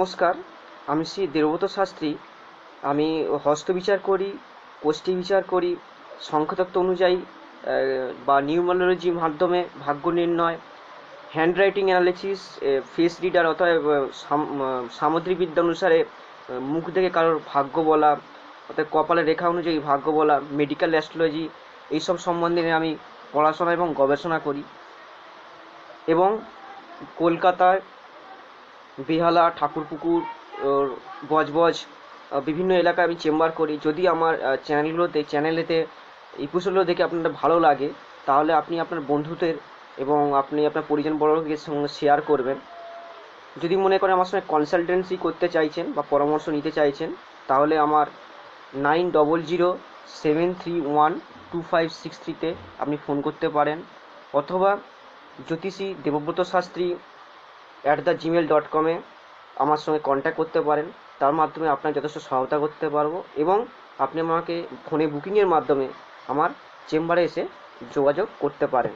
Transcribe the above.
নমস্কার আমি শ্রী দেবব্রত শাস্ত্রী। আমি হস্তবিচার করি কোষ্ঠী বিচার করি সংখ্যাতত্ত্ব অনুযায়ী বা নিউমারোলজির মাধ্যমে ভাগ্য নির্ণয় হ্যান্ডরাইটিং অ্যানালিসিস ফেস রিডার অতএব আহ, সাম- আহ, সামুদ্রিক বিদ্যা অনুসারে মুখ দেখে কারোর ভাগ্য বলা অর্থাৎ কপালের রেখা অনুযায়ী ভাগ্য বলা মেডিকেল অ্যাস্ট্রোলজি এইসব সম্বন্ধে আমি পড়াশোনা এবং গবেষণা করি। এবং কলকাতায় বেহালা, ঠাকুরপুকুর বজবজ বিভিন্ন এলাকায় আমি চেম্বার করি। যদি আমার চ্যানেলগুলোতে, চ্যানেলেতে এপিসোডগুলো দেখে আপনাদের ভালো লাগে, তাহলে আপনি আপনার বন্ধুদের এবং আপনি আপনার পরিজন বড়কে সঙ্গে শেয়ার করবেন। যদি মনে করেন আমার সঙ্গে কনসালটেন্সি করতে চাইছেন বা পরামর্শ নিতে চাইছেন, তাহলে আমার nine double zero seven three one two five six থ্রিতে আপনি ফোন করতে পারেন। অথবা জ্যোতিষী Debabrata Shastri at the Gmail dot কমে আমার সঙ্গে কন্ট্যাক্ট করতে পারেন। তার মাধ্যমে আপনার যথেষ্ট সহায়তা করতে পারব এবং আপনি আমাকে ফোনে বুকিংয়ের মাধ্যমে আমার চেম্বারে এসে যোগাযোগ করতে পারেন।